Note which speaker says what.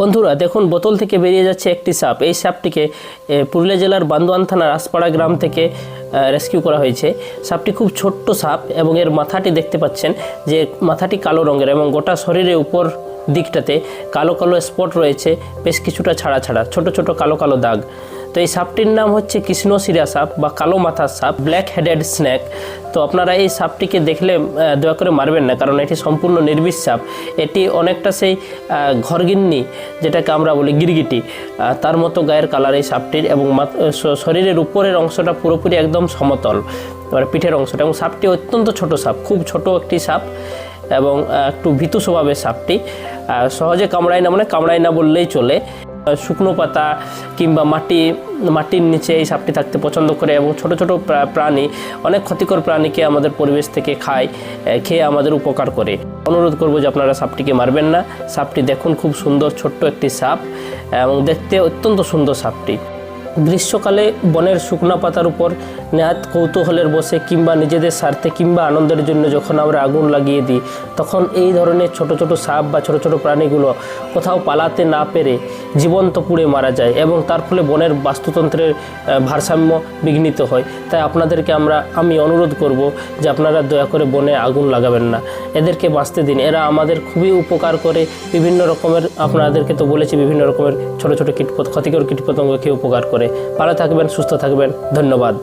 Speaker 1: বন্ধুরা, দেখুন, বোতল থেকে বেরিয়ে যাচ্ছে একটি সাপ। এই সাপটিকে পুরুলিয়া জেলার বান্দোয়ান থানার আসপাড়া গ্রাম থেকে রেস্কিউ করা হয়েছে। সাপটি খুব ছোট্ট সাপ এবং এর মাথাটি দেখতে পাচ্ছেন যে মাথাটি কালো রঙের এবং গোটা শরীরের উপর দিকটাতে কালো কালো স্পট রয়েছে, বেশ কিছুটা ছাড়া ছাড়া ছোট ছোট কালো কালো দাগ। তো এই সাপটির নাম হচ্ছে কৃষ্ণশিরা সাপ বা কালো মাথার সাপ ব্ল্যাক হেডেড স্ন্যাক তো আপনারা এই সাপটিকে দেখলে দয়া করে মারবেন না, কারণ এটি সম্পূর্ণ নির্বিষ সাপ। এটি অনেকটা সেই ঘরগিন্নি, যেটাকে আমরা বলি গিরগিটি। তার মতো গায়ের কালার এই সাপটির এবং শরীরের উপরের অংশটা পুরোপুরি একদম সমতল মানে পিঠের অংশটা। এবং সাপটি অত্যন্ত ছোট সাপ, খুব ছোট একটি সাপ এবং একটু ভীতু স্বভাবের সাপটি। সহজে কামড়ায় না মানে কামড়ায় না বললেই চলে। শুকনো পাতা কিংবা মাটি, মাটির নিচে এই সাপটি থাকতে পছন্দ করে এবং ছোট ছোট প্রাণী, অনেক ক্ষতিকর প্রাণীকে আমাদের পরিবেশ থেকে খায় খেয়ে আমাদের উপকার করে। অনুরোধ করব যে আপনারা সাপটিকে মারবেন না। সাপটি দেখুন, খুব সুন্দর ছোট্ট একটি সাপ এবং দেখতে অত্যন্ত সুন্দর সাপটি। গ্রীষ্মকালে বনের শুকনা পাতার উপর নেহাত কৌতূহলের বসে কিংবা নিজেদের স্বার্থে কিংবা আনন্দের জন্য যখন আমরা আগুন লাগিয়ে দিই, তখন এই ধরনের ছোট ছোট সাপ বা ছোট ছোট প্রাণীগুলো কোথাও পালাতে না পেরে জীবন্ত পুড়ে মারা যায় এবং তার ফলে বনের বাস্তুতন্ত্রের ভারসাম্য বিঘ্নিত হয়। তাই আপনাদেরকে আমরা, আমি অনুরোধ করব যে আপনারা দয়া করে বনে আগুন লাগাবেন না। এদেরকে বাঁচতে দিন। এরা আমাদের খুবই উপকার করে। বিভিন্ন রকমের, আপনাদেরকে তো বলেছি, বিভিন্ন রকমের ছোট ছোট কীট ক্ষতিকর কীটপতঙ্গকে উপকার করে। ভালো থাকবেন সুস্থ থাকবেন। ধন্যবাদ।